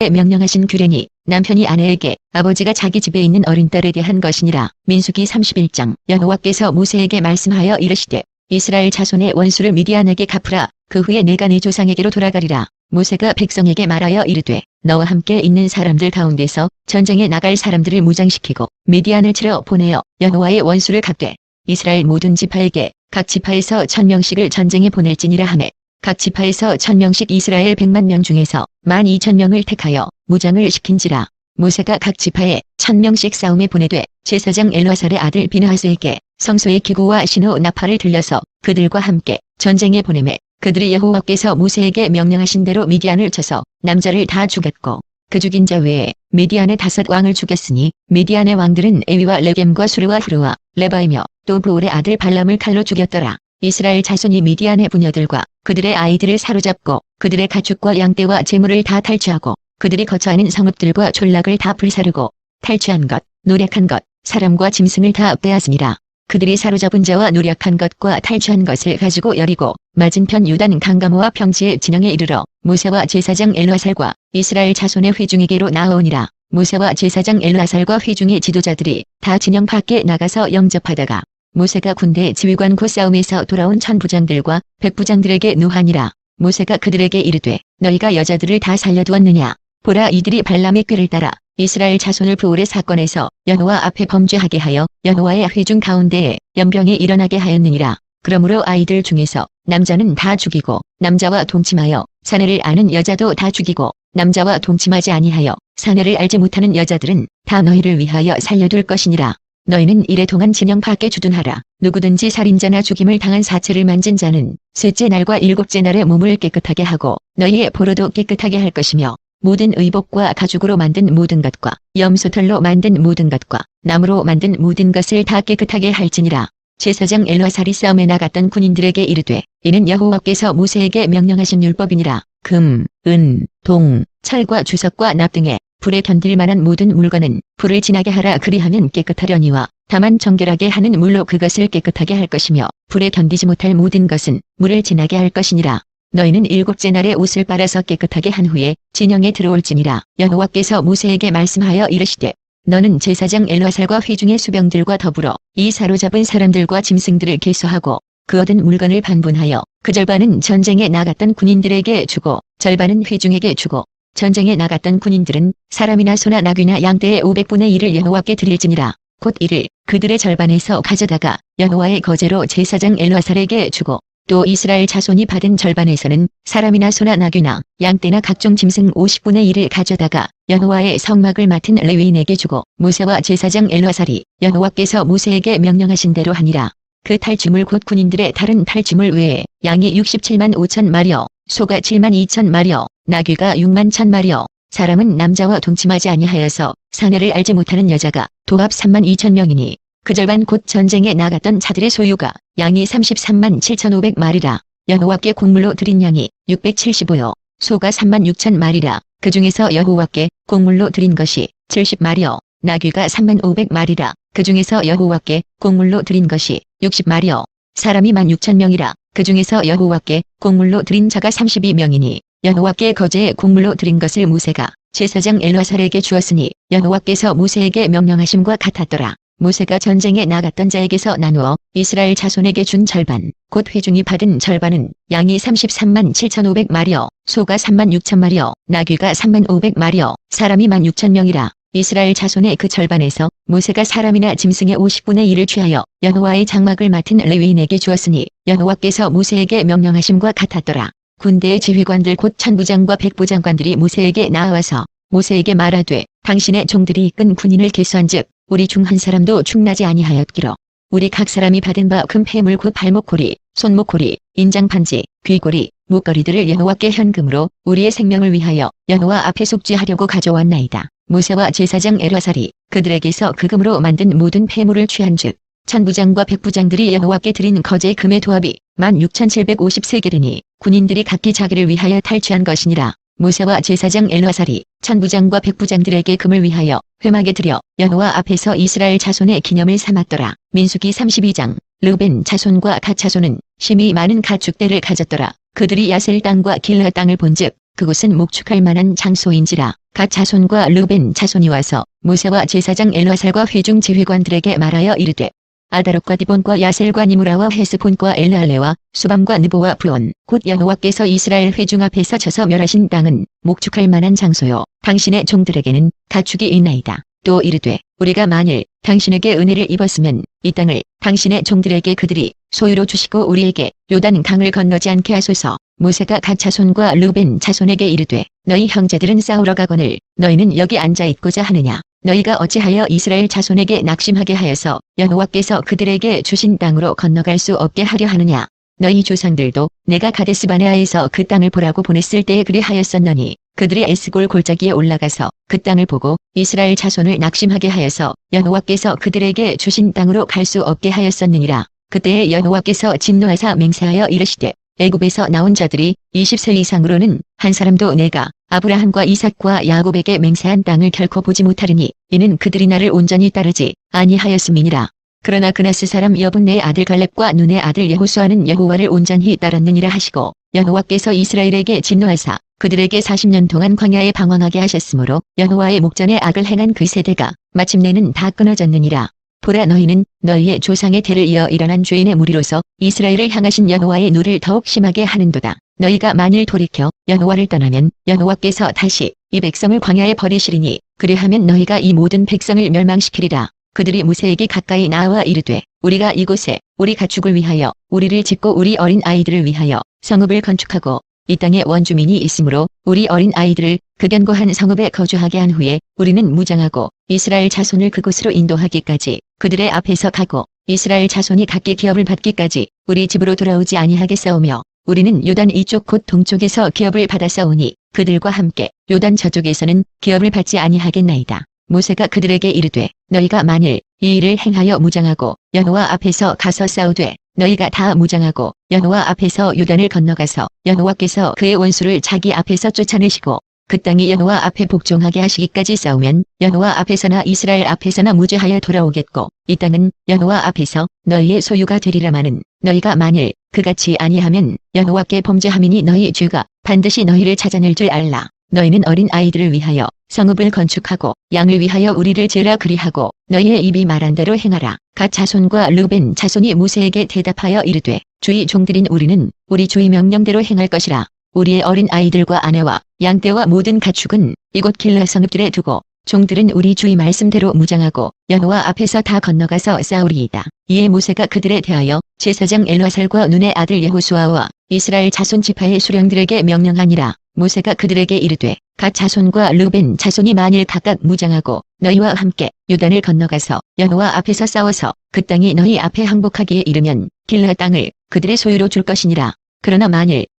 명령하신 규례니 남편이 아내에게 아버지가 자기 집에 있는 어린 딸에게 한 것이니라. 민수기 31장 여호와께서 모세에게 말씀하여 이르시되 이스라엘 자손의 원수를 미디안에게 갚으라. 그 후에 내가 네 조상에게로 돌아가리라. 모세가 백성에게 말하여 이르되 너와 함께 있는 사람들 가운데서 전쟁에 나갈 사람들을 무장시키고 미디안을 치러 보내어 여호와의 원수를 갚되 이스라엘 모든 지파에게 각 지파에서 천명씩을 전쟁에 보낼지니라 하매 각 지파에서 천명씩 이스라엘 백만 명 중에서 만 이천 명을 택하여 무장을 시킨지라 모세가 각 지파에 천명씩 싸움에 보내되 제사장 엘와살의 아들 비느하스에게 성소의 기구와 신호 나팔을 들려서 그들과 함께 전쟁에 보내매 그들이 여호와께서 모세에게 명령하신 대로 미디안을 쳐서 남자를 다 죽였고 그 죽인 자 외에 미디안의 다섯 왕을 죽였으니 미디안의 왕들은 에위와 레겜과 수르와 후르와 레바이며 또 부올의 아들 발람을 칼로 죽였더라. 이스라엘 자손이 미디안의 부녀들과 그들의 아이들을 사로잡고 그들의 가축과 양떼와 재물을 다 탈취하고 그들이 거처하는 성읍들과 졸락을 다 불사르고 탈취한 것, 노력한 것, 사람과 짐승을 다 빼앗으니라. 그들이 사로잡은 자와 노력한 것과 탈취한 것을 가지고 여리고 맞은편 유단 강가모와 평지의 진영에 이르러 모세와 제사장 엘라살과 이스라엘 자손의 회중에게로 나아오니라. 모세와 제사장 엘라살과 회중의 지도자들이 다 진영 밖에 나가서 영접하다가 모세가 군대 지휘관 곧 싸움에서 돌아온 천부장들과 백부장들에게 노하니라. 모세가 그들에게 이르되 너희가 여자들을 다 살려두었느냐. 보라 이들이 발람의 꾀를 따라 이스라엘 자손을 부올의 사건에서 여호와 앞에 범죄하게 하여 여호와의 회중 가운데에 연병이 일어나게 하였느니라. 그러므로 아이들 중에서 남자는 다 죽이고 남자와 동침하여 사내를 아는 여자도 다 죽이고 남자와 동침하지 아니하여 사내를 알지 못하는 여자들은 다 너희를 위하여 살려둘 것이니라. 너희는 이래 동안 진영 밖에 주둔하라. 누구든지 살인자나 죽임을 당한 사체를 만진 자는 셋째 날과 일곱째 날에 몸을 깨끗하게 하고 너희의 보로도 깨끗하게 할 것이며 모든 의복과 가죽으로 만든 모든 것과 염소털로 만든 모든 것과 나무로 만든 모든 것을 다 깨끗하게 할지니라. 제사장 엘화살이 싸움에 나갔던 군인들에게 이르되 이는 여호와께서 모세에게 명령하신 율법이니라. 금, 은, 동, 철과 주석과 납 등의 불에 견딜 만한 모든 물건은 불을 지나게 하라 그리하면 깨끗하려니와 다만 정결하게 하는 물로 그것을 깨끗하게 할 것이며 불에 견디지 못할 모든 것은 물을 지나게 할 것이니라. 너희는 일곱째 날에 옷을 빨아서 깨끗하게 한 후에 진영에 들어올지니라. 여호와께서 모세에게 말씀하여 이르시되 너는 제사장 엘화살과 회중의 수병들과 더불어 이 사로잡은 사람들과 짐승들을 계수하고 그 얻은 물건을 반분하여 그 절반은 전쟁에 나갔던 군인들에게 주고 절반은 회중에게 주고 전쟁에 나갔던 군인들은 사람이나 소나 나귀나 양떼의 500분의 1을 여호와께 드릴지니라. 곧 이를 그들의 절반에서 가져다가 여호와의 거제로 제사장 엘화살에게 주고 또 이스라엘 자손이 받은 절반에서는 사람이나 소나 나귀나 양떼나 각종 짐승 50분의 1을 가져다가 여호와의 성막을 맡은 레위인에게 주고 모세와 제사장 엘화살이 여호와께서 모세에게 명령하신 대로 하니라. 그 탈취물 곧 군인들의 다른 탈취물 외에 양이 67만 5천 마리여 소가 7만 2천 마리여 나귀가 6만 천 마리여 사람은 남자와 동침하지 아니하여서 사내를 알지 못하는 여자가 도합 3만 2천 명이니 그 절반 곧 전쟁에 나갔던 자들의 소유가 양이 33만 7천5백 마리라. 여호와께 곡물로 드린 양이 675여 소가 3만 6천 마리라. 그 중에서 여호와께 곡물로 드린 것이 70마리여 나귀가 3만 5백 마리라. 그 중에서 여호와께 곡물로 드린 것이 60마리여 사람이 1만 6천 명이라. 그 중에서 여호와께 곡물로 드린 자가 32명이니 여호와께 거제에 곡물로 드린 것을 모세가 제사장 엘화살에게 주었으니 여호와께서 모세에게 명령하심과 같았더라. 모세가 전쟁에 나갔던 자에게서 나누어 이스라엘 자손에게 준 절반, 곧 회중이 받은 절반은 양이 33만 7,500마리여, 소가 3만 6천 마리여, 나귀가 3만 500마리여, 사람이 1만 6천 명이라. 이스라엘 자손의 그 절반에서 모세가 사람이나 짐승의 50분의 1을 취하여 여호와의 장막을 맡은 레위인에게 주었으니 여호와께서 모세에게 명령하심과 같았더라. 군대의 지휘관들 곧 천부장과 백부장관들이 모세에게 나와서 모세에게 말하되 당신의 종들이 이끈 군인을 계수한즉 우리 중 한 사람도 충나지 아니하였기로 우리 각 사람이 받은 바금 폐물 곧 발목고리, 손목고리, 인장판지, 귀고리, 목걸이들을 여호와께 현금으로 우리의 생명을 위하여 여호와 앞에 속죄하려고 가져왔나이다. 모세와 제사장 에라살이 그들에게서 그 금으로 만든 모든 폐물을 취한즉 천부장과 백부장들이 여호와께 드린 거제 금의 도합이 16,753개르니 군인들이 각기 자기를 위하여 탈취한 것이니라. 모세와 제사장 엘화살이 천부장과 백부장들에게 금을 위하여 회막에 들여 여호와 앞에서 이스라엘 자손의 기념을 삼았더라. 민수기 32장 르벤 자손과 갓 자손은 심히 많은 가축대를 가졌더라. 그들이 야셀 땅과 길라 땅을 본즉 그곳은 목축할 만한 장소인지라 갓 자손과 르벤 자손이 와서 모세와 제사장 엘라살과 회중 지휘관들에게 말하여 이르되 아다롯과 디본과 야셀과 니무라와 헤스폰과 엘랄레와 수밤과 느보와 부온 곧 여호와께서 이스라엘 회중 앞에서 쳐서 멸하신 땅은 목축할 만한 장소요 당신의 종들에게는 가축이 있나이다. 또 이르되 우리가 만일 당신에게 은혜를 입었으면 이 땅을 당신의 종들에게 그들이 소유로 주시고 우리에게 요단 강을 건너지 않게 하소서. 모세가 갓 자손과 르벤 자손에게 이르되 너희 형제들은 싸우러 가거늘 너희는 여기 앉아 있고자 하느냐? 너희가 어찌하여 이스라엘 자손에게 낙심하게 하여서 여호와께서 그들에게 주신 땅으로 건너갈 수 없게 하려 하느냐? 너희 조상들도 내가 가데스 바네아에서 그 땅을 보라고 보냈을 때에 그리하였었노니 그들이 에스골 골짜기에 올라가서 그 땅을 보고 이스라엘 자손을 낙심하게 하여서 여호와께서 그들에게 주신 땅으로 갈 수 없게 하였었느니라 그때에 여호와께서 진노하사 맹세하여 이르시되 애굽에서 나온 자들이 20세 이상으로는 한 사람도 내가 아브라함과 이삭과 야곱에게 맹세한 땅을 결코 보지 못하리니 이는 그들이 나를 온전히 따르지 아니하였음이니라. 그러나 그나스 사람 여분네의 아들 갈렙과 눈의 아들 여호수아는 여호와를 온전히 따랐느니라 하시고 여호와께서 이스라엘에게 진노하사 그들에게 40년 동안 광야에 방황하게 하셨으므로 여호와의 목전에 악을 행한 그 세대가 마침내는 다 끊어졌느니라. 보라 너희는 너희의 조상의 대를 이어 일어난 죄인의 무리로서 이스라엘을 향하신 여호와의 누를 더욱 심하게 하는도다. 너희가 만일 돌이켜 여호와를 떠나면 여호와께서 다시 이 백성을 광야에 버리시리니 그리하면 너희가 이 모든 백성을 멸망시키리라. 그들이 무세에게 가까이 나와 이르되 우리가 이곳에 우리 가축을 위하여 우리를 짓고 우리 어린 아이들을 위하여 성읍을 건축하고 이 땅에 원주민이 있으므로 우리 어린 아이들을 그 견고한 성읍에 거주하게 한 후에 우리는 무장하고 이스라엘 자손을 그곳으로 인도하기까지 그들의 앞에서 가고 이스라엘 자손이 각기 기업을 받기까지 우리 집으로 돌아오지 아니하겠사오며 우리는 요단 이쪽 곧 동쪽에서 기업을 받았사오니 그들과 함께 요단 저쪽에서는 기업을 받지 아니하겠나이다. 모세가 그들에게 이르되 너희가 만일 이 일을 행하여 무장하고 여호와 앞에서 가서 싸우되 너희가 다 무장하고 여호와 앞에서 요단을 건너가서 여호와께서 그의 원수를 자기 앞에서 쫓아내시고 그 땅이 여호와 앞에 복종하게 하시기까지 싸우면 여호와 앞에서나 이스라엘 앞에서나 무죄하여 돌아오겠고 이 땅은 여호와 앞에서 너희의 소유가 되리라마는 너희가 만일 그같이 아니하면 여호와께 범죄함이니 너희 죄가 반드시 너희를 찾아낼 줄 알라. 너희는 어린 아이들을 위하여 성읍을 건축하고 양을 위하여 우리를 제라 그리하고 너희의 입이 말한 대로 행하라. 갓 자손과 르벤 자손이 모세에게 대답하여 이르되 주의 종들인 우리는 우리 주의 명령대로 행할 것이라. 우리의 어린 아이들과 아내와 양떼와 모든 가축은 이곳 길라 성읍들에 두고 종들은 우리 주의 말씀대로 무장하고 여호와 앞에서 다 건너가서 싸우리이다. 이에 모세가 그들에 대하여 제사장 엘라살과 눈의 아들 예호수아와 이스라엘 자손 지파의 수령들에게 명령하니라. 모세가 그들에게 이르되 갓 자손과 르벤 자손이 만일 각각 무장하고 너희와 함께 요단을 건너가서 여호와 앞에서 싸워서 그 땅이 너희 앞에 항복하기에 이르면 길라 땅을 그들의 소유로 줄 것이니라. 그러나 만일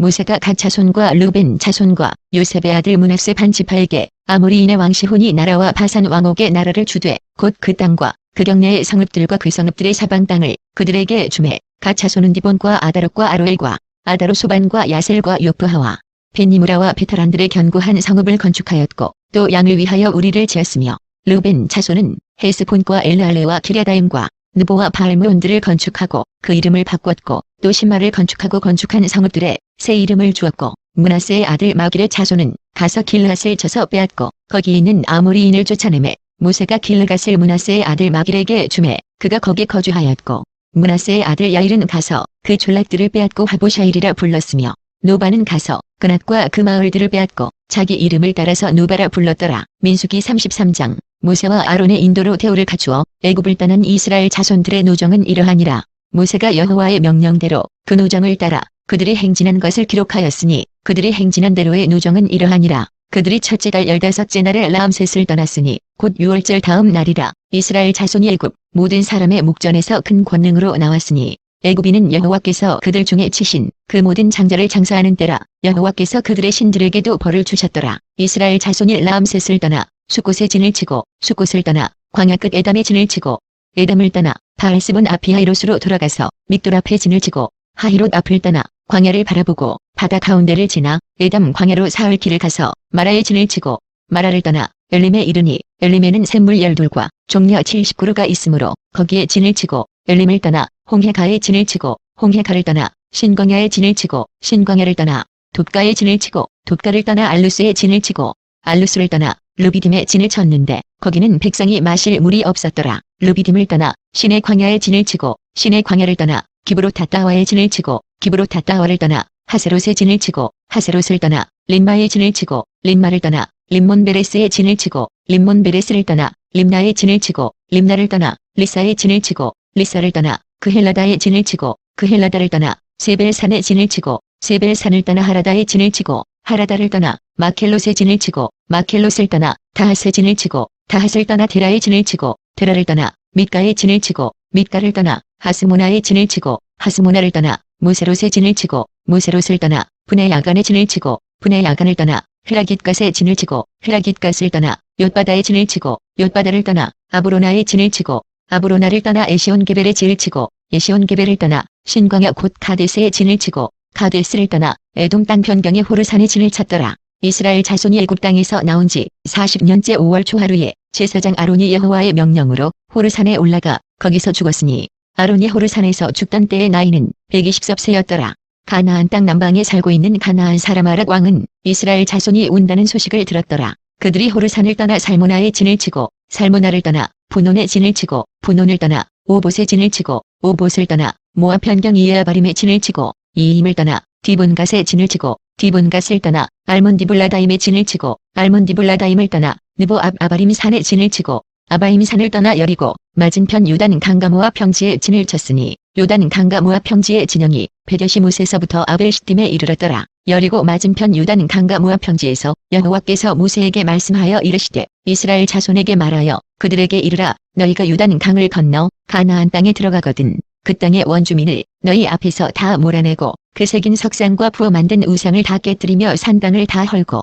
모세가 갓 자손과 르벤 자손과 요셉의 아들 문하세 반 지파에게 아모리인의 왕 시혼이 나라와 바산 왕옥의 나라를 주되 곧 그 땅과 그 경내의 성읍들과 그 성읍들의 사방 땅을 그들에게 주매. 갓 자손은 디본과 아다롯과 아로엘과 아다로 소반과 야셀과 요프하와 베니무라와 베타란들의 견고한 성읍을 건축하였고 또 양을 위하여 우리를 지었으며 르벤 자손은 헤스폰과 엘라레와 기랴다임과 느보와 바알므온들을 건축하고 그 이름을 바꿨고 또 신마를 건축하고 건축한 성읍들에 새 이름을 주었고 문하세의 아들 마길의 자손은 가서 길앗을 쳐서 빼앗고 거기 있는 아모리인을 쫓아내매 모세가 길르갓을 문하세의 아들 마길에게 주매 그가 거기 거주하였고 문하세의 아들 야일은 가서 그 졸락들을 빼앗고 하보샤일이라 불렀으며 노바는 가서 그낫과 그 마을들을 빼앗고 자기 이름을 따라서 노바라 불렀더라. 민수기 33장 모세와 아론의 인도로 대우를 갖추어 애굽을 떠난 이스라엘 자손들의 노정은 이러하니라. 모세가 여호와의 명령대로 그 노정을 따라 그들이 행진한 것을 기록하였으니 그들이 행진한 대로의 노정은 이러하니라. 그들이 첫째 달 열다섯째 날에 라암셋을 떠났으니 곧 유월절 다음 날이라. 이스라엘 자손이 애굽 모든 사람의 목전에서 큰 권능으로 나왔으니 애굽인은 여호와께서 그들 중에 치신 그 모든 장자를 장사하는 때라 여호와께서 그들의 신들에게도 벌을 주셨더라. 이스라엘 자손이 라암셋을 떠나 숫곳에 진을 치고 숫곳을 떠나 광야 끝 에담에 진을 치고 에담을 떠나 바알스본 아피하이롯으로 돌아가서 믹돌 앞에 진을 치고 하히롯 앞을 떠나 광야를 바라보고 바다 가운데를 지나 에담 광야로 사흘 길을 가서 마라에 진을 치고 마라를 떠나 엘림에 이르니 엘림에는 샘물 열둘과 종려 70그루가 있으므로 거기에 진을 치고 엘림을 떠나 홍해가에 진을 치고 홍해가를 떠나 신광야에 진을 치고 신광야를 떠나 돕가에 진을 치고 돕가를 떠나 알루스에 진을 치고 알루스를 떠나 루비딤에 진을 쳤는데 거기는 백성이 마실 물이 없었더라. 루비딤을 떠나 신의 광야에 진을 치고 신의 광야를 떠나 기브로 타따와에 진을 치고 기브로 타따와를 떠나 하세롯에 진을 치고 하세롯을 떠나 림마에 진을 치고 림마를 떠나 림몬베레스에 진을 치고 림몬베레스를 떠나 림나에 진을 치고 림나를 떠나 리사에 진을 치고 리사를 떠나 그 헬라다에 진을 치고 그 헬라다를 떠나 세벨산에 진을 치고 세벨산을 떠나 하라다에 진을 치고 하라다를 떠나 마켈롯에 진을 치고 마켈롯을 떠나 다핫에 진을 치고 다핫을 떠나 데라에 진을 치고 데라를 떠나 밑가에 진을 치고 밑가를 떠나 하스모나에 진을 치고 하스모나를 떠나 무세롯에 진을 치고 무세롯을 떠나 분의 야간에 진을 치고 분의 야간을 떠나 흐라깃갓에 진을 치고 흐라깃갓을 떠나 옅바다에 진을 치고 옅바다를 떠나 아브로나에 진을 치고 아브로나를 떠나 에시온 게벨에 진을 치고 에시온 게벨을 떠나 신광야 곧 카데스에 진을 치고 카데스를 떠나 에돔 땅 변경의 호르산에 진을 쳤더라. 이스라엘 자손이 애굽 땅에서 나온 지 40년째 5월 초하루에 제사장 아론이 여호와의 명령으로 호르산에 올라가 거기서 죽었으니 아론이 호르산에서 죽던 때의 나이는 120섭세였더라. 가나안 땅 남방에 살고 있는 가나안 사람 아락 왕은 이스라엘 자손이 온다는 소식을 들었더라. 그들이 호르산을 떠나 살모나에 진을 치고 살모나를 떠나 분온에 진을 치고 분온을 떠나 오봇에 진을 치고 오봇을 떠나 모압 변경 이에아바림에 진을 치고 이임을 떠나 디본갓에 진을 치고 디본갓을 떠나 알몬디블라다임에 진을 치고 알몬디블라다임을 떠나 느보 앞 아바림 산에 진을 치고 아바임 산을 떠나 여리고 맞은편 요단 강가 모압 평지에 진을 쳤으니 요단 강가 모압 평지의 진영이 베데시무스에서부터 아벨시딤에 이르렀더라. 여리고 맞은편 요단 강가 모압 평지에서 여호와께서 모세에게 말씀하여 이르시되 이스라엘 자손에게 말하여 그들에게 이르라 너희가 요단 강을 건너 가나안 땅에 들어가거든 그 땅의 원주민을 너희 앞에서 다 몰아내고 그 새긴 석상과 부어 만든 우상을 다 깨뜨리며 산당을 다 헐고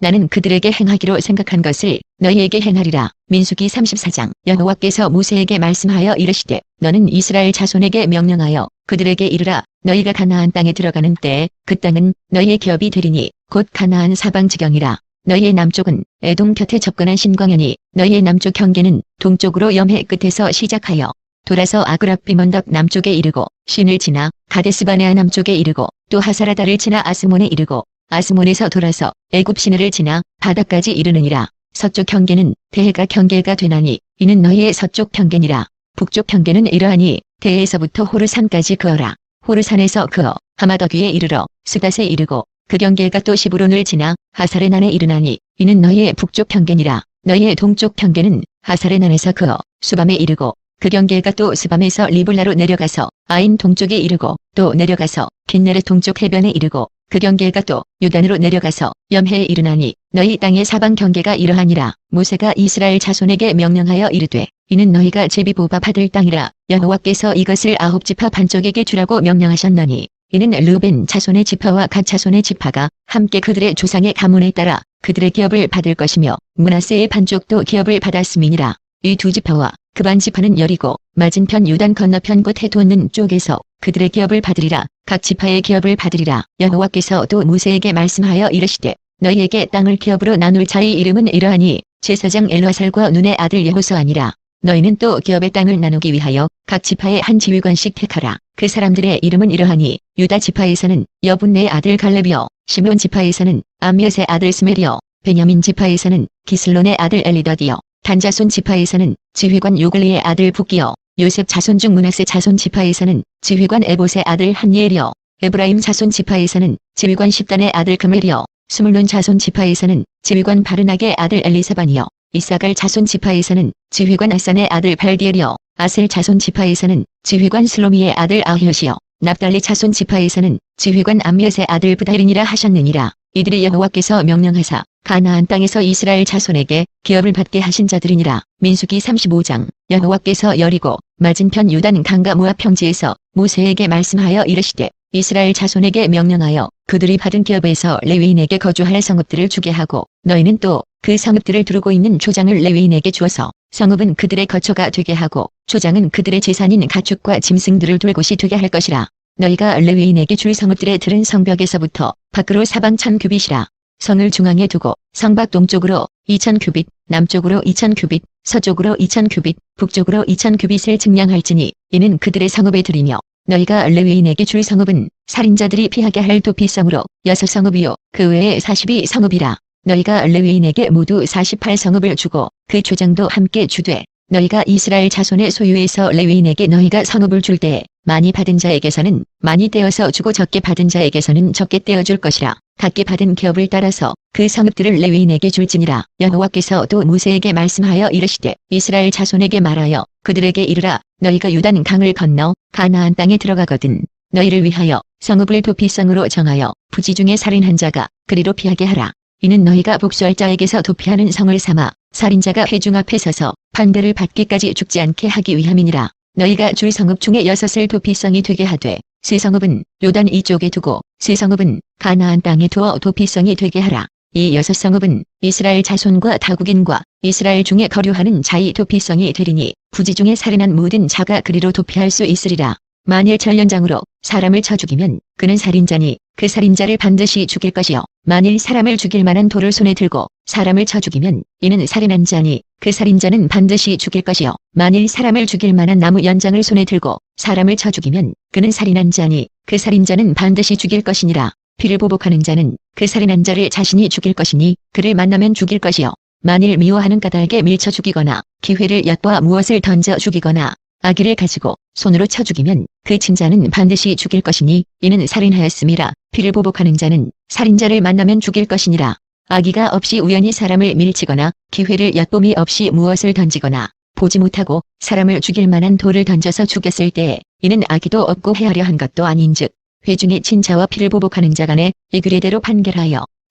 나는 그들에게 행하기로 생각한 것을 너희에게 행하리라. 민수기 34장 여호와께서 모세에게 말씀하여 이르시되 너는 이스라엘 자손에게 명령하여 그들에게 이르라 너희가 가나안 땅에 들어가는 때에 그 땅은 너희의 기업이 되리니 곧 가나안 사방 지경이라. 너희의 남쪽은 애동 곁에 접근한 신광연이 너희의 남쪽 경계는 동쪽으로 염해 끝에서 시작하여 돌아서 아그락비 먼 덕 남쪽에 이르고 신을 지나 가데스바네아 남쪽에 이르고 또 하사라다를 지나 아스몬에 이르고 아스몬에서 돌아서 애굽 시내를 지나 바다까지 이르느니라. 서쪽 경계는 대해가 경계가 되나니 이는 너희의 서쪽 경계니라. 북쪽 경계는 이러하니 대해에서부터 호르산까지 그어라. 호르산에서 그어 하마더귀에 이르러 스닷에 이르고 그 경계가 또 시브론을 지나 하사레난에 이르나니 이는 너희의 북쪽 경계니라. 너희의 동쪽 경계는 하사레난에서 그어 수밤에 이르고 그 경계가 또 스밤에서 리블라로 내려가서 아인 동쪽에 이르고 또 내려가서 킨네르 동쪽 해변에 이르고 그 경계가 또 유단으로 내려가서 염해에 이르나니 너희 땅의 사방 경계가 이러하니라. 모세가 이스라엘 자손에게 명령하여 이르되 이는 너희가 제비 뽑아 받을 땅이라. 여호와께서 이것을 아홉 지파 반쪽에게 주라고 명령하셨나니 이는 르벤 자손의 지파와 갓 자손의 지파가 함께 그들의 조상의 가문에 따라 그들의 기업을 받을 것이며 문하세의 반쪽도 기업을 받았음이니라. 이 두 지파와 그 반 지파는 여리고 맞은편 유단 건너편 곧 해돋는 쪽에서 그들의 기업을 받으리라. 각 지파의 기업을 받으리라. 여호와께서 또 모세에게 말씀하여 이르시되 너희에게 땅을 기업으로 나눌 자의 이름은 이러하니 제사장 엘와살과 눈의 아들 여호수아니라 너희는 또 기업의 땅을 나누기 위하여 각 지파의 한 지휘관씩 택하라. 그 사람들의 이름은 이러하니 유다 지파에서는 여분네의 아들 갈렙이요 시므온 지파에서는 암미엇의 아들 스멜이요 베냐민 지파에서는 기슬론의 아들 엘리더디요 단자손 지파에서는 지휘관 요글리의 아들 북기요 요셉 자손 중 문하세 자손 지파에서는 지휘관 에봇의 아들 한예리요 에브라임 자손 지파에서는 지휘관 십단의 아들 금엘이요 스물론 자손 지파에서는 지휘관 바르낙의 아들 엘리사반이요 이사갈 자손 지파에서는 지휘관 아산의 아들 발디엘이요 아셀 자손 지파에서는 지휘관 슬로미의 아들 아히엇이요 납달리 자손 지파에서는 지휘관 암미엇의 아들 부다일이니라 하셨느니라 이들이 여호와께서 명령하사 가나안 땅에서 이스라엘 자손에게 기업을 받게 하신 자들이니라. 민수기 35장 여호와께서 여리고 맞은편 유단 강가 모압 평지에서 모세에게 말씀하여 이르시되 이스라엘 자손에게 명령하여 그들이 받은 기업에서 레위인에게 거주할 성읍들을 주게 하고 너희는 또 그 성읍들을 두르고 있는 조장을 레위인에게 주어서 성읍은 그들의 거처가 되게 하고 조장은 그들의 재산인 가축과 짐승들을 둘 곳이 되게 할 것이라. 너희가 레위인에게 줄 성읍들의 들은 성벽에서부터 밖으로 사방 천 규빗이라. 성을 중앙에 두고 성밖 동쪽으로 2천 규빗, 남쪽으로 2천 규빗, 서쪽으로 2천 규빗, 북쪽으로 2천 규빗을 증량할지니 이는 그들의 성읍에 들이며 너희가 레위인에게 줄 성읍은 살인자들이 피하게 할 도피성으로 여섯 성읍이요 그 외에 42 성읍이라. 너희가 레위인에게 모두 48 성읍을 주고 그 조장도 함께 주되 너희가 이스라엘 자손의 소유에서 레위인에게 너희가 성읍을 줄 때에 많이 받은 자에게서는 많이 떼어서 주고 적게 받은 자에게서는 적게 떼어줄 것이라. 각기 받은 기업을 따라서 그 성읍들을 레위인에게 줄지니라. 여호와께서 또 모세에게 말씀하여 이르시되 이스라엘 자손에게 말하여 그들에게 이르라. 너희가 유단 강을 건너 가나안 땅에 들어가거든. 너희를 위하여 성읍을 도피성으로 정하여 부지 중에 살인한 자가 그리로 피하게 하라. 이는 너희가 복수할 자에게서 도피하는 성을 삼아 살인자가 회중 앞에 서서 판대를 받기까지 죽지 않게 하기 위함이니라. 너희가 줄 성읍 중에 여섯을 도피성이 되게 하되 세 성읍은 요단 이쪽에 두고 세 성읍은 가나안 땅에 두어 도피성이 되게 하라. 이 여섯 성읍은 이스라엘 자손과 타국인과 이스라엘 중에 거류하는 자의 도피성이 되리니 부지 중에 살인한 모든 자가 그리로 도피할 수 있으리라. 만일 전련장으로 사람을 쳐 죽이면 그는 살인자니 그 살인자를 반드시 죽일 것이요. 만일 사람을 죽일 만한 돌을 손에 들고 사람을 쳐 죽이면 이는 살인한 자니 그 살인자는 반드시 죽일 것이요. 만일 사람을 죽일 만한 나무 연장을 손에 들고 사람을 쳐 죽이면 그는 살인한 자니 그 살인자는 반드시 죽일 것이니라. 피를 보복하는 자는 그 살인한 자를 자신이 죽일 것이니 그를 만나면 죽일 것이요. 만일 미워하는 까닭에 밀쳐 죽이거나 기회를 엿보아 무엇을 던져 죽이거나 아기를 가지고 손으로 쳐 죽이면 그 친자는 반드시 죽일 것이니 이는 살인하였음이라 피를 보복하는 자는 살인자를 만나면 죽일 것이니라. 아기가 없이 우연히 사람을 밀치거나 기회를 엿봄이 없이 무엇을 던지거나 보지 못하고 사람을 죽일 만한 돌을 던져서 죽였을 때에 이는 아기도 없고 헤아려 한 것도 아닌즉 회중의 친자와 피를 보복하는 자 간에 이 규례대로 판결하여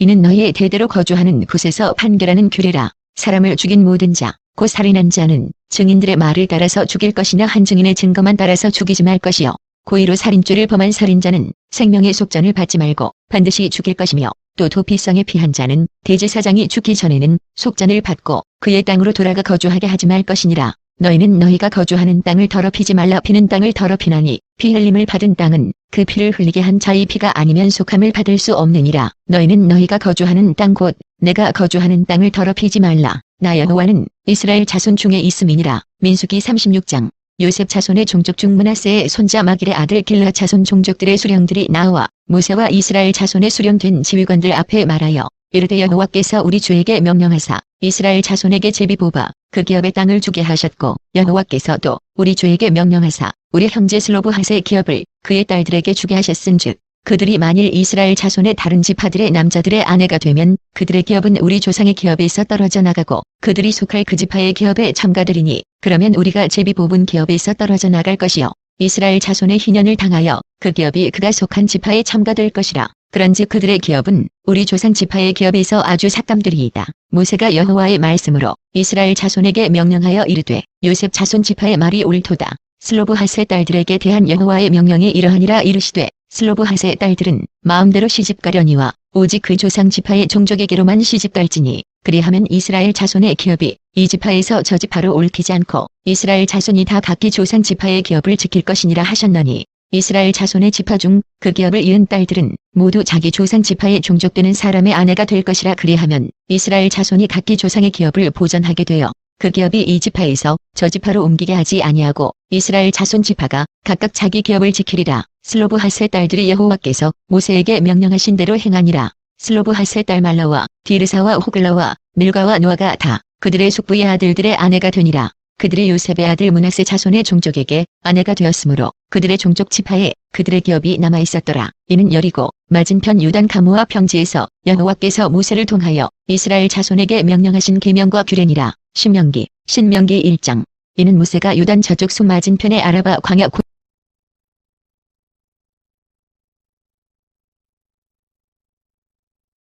이는 너희의 대대로 거주하는 곳에서 판결하는 규례라 사람을 죽인 모든 자 곧 살인한 자는 증인들의 말을 따라서 죽일 것이나 한 증인의 증거만 따라서 죽이지 말 것이요 고의로 살인죄를 범한 살인자는 생명의 속전을 받지 말고 반드시 죽일 것이며 또 도피성에 피한 자는 대제사장이 죽기 전에는 속전을 받고 그의 땅으로 돌아가 거주하게 하지 말 것이니라. 너희는 너희가 거주하는 땅을 더럽히지 말라 피는 땅을 더럽히나니 피 흘림을 받은 땅은 그 피를 흘리게 한 자의 피가 아니면 속함을 받을 수 없느니라. 너희는 너희가 거주하는 땅 곧 내가 거주하는 땅을 더럽히지 말라. 나 여호와는 이스라엘 자손 중에 있음이니라. 민수기 36장 요셉 자손의 종족 중 문하세의 손자 마길의 아들 길라 자손 종족들의 수령들이 나와 모세와 이스라엘 자손의 수령된 지휘관들 앞에 말하여 이르되 여호와께서 우리 주에게 명령하사 이스라엘 자손에게 제비 뽑아 그 기업의 땅을 주게 하셨고 여호와께서도 우리 주에게 명령하사 우리 형제 슬로브핫의 기업을 그의 딸들에게 주게 하셨은즉 그들이 만일 이스라엘 자손의 다른 지파들의 남자들의 아내가 되면 그들의 기업은 우리 조상의 기업에서 떨어져 나가고 그들이 속할 그 지파의 기업에 참가들이니 그러면 우리가 제비 뽑은 기업에서 떨어져 나갈 것이요. 이스라엘 자손의 희년을 당하여 그 기업이 그가 속한 지파에 참가될 것이라. 그런지 그들의 기업은 우리 조상 지파의 기업에서 아주 삭감들이이다. 모세가 여호와의 말씀으로 이스라엘 자손에게 명령하여 이르되 요셉 자손 지파의 말이 옳도다. 슬로브핫의 딸들에게 대한 여호와의 명령이 이러하니라 이르시되 슬로브핫의 딸들은 마음대로 시집가려니와 오직 그 조상 지파의 종족에게로만 시집갈지니 그리하면 이스라엘 자손의 기업이 이 지파에서 저 지파로 옮기지 않고 이스라엘 자손이 다 각기 조상 지파의 기업을 지킬 것이니라 하셨나니 이스라엘 자손의 지파 중 그 기업을 이은 딸들은 모두 자기 조상 지파에 종족되는 사람의 아내가 될 것이라 그리하면 이스라엘 자손이 각기 조상의 기업을 보전하게 되어 그 기업이 이 지파에서 저 지파로 옮기게 하지 아니하고 이스라엘 자손 지파가 각각 자기 기업을 지키리라. 슬로브핫의 딸들이 여호와께서 모세에게 명령하신 대로 행하니라. 슬로브 핫의 딸 말라와 디르사와 호글라와 밀가와 노아가 다 그들의 숙부의 아들들의 아내가 되니라. 그들의 요셉의 아들 문하세 자손의 종족에게 아내가 되었으므로 그들의 종족 지파에 그들의 기업이 남아 있었더라. 이는 여리고 맞은편 유단 가무와 평지에서 여호와께서 모세를 통하여 이스라엘 자손에게 명령하신 계명과 규례니라. 신명기 신명기 1장 이는 모세가 유단 저쪽 숲 맞은편의 아라바 광야 곧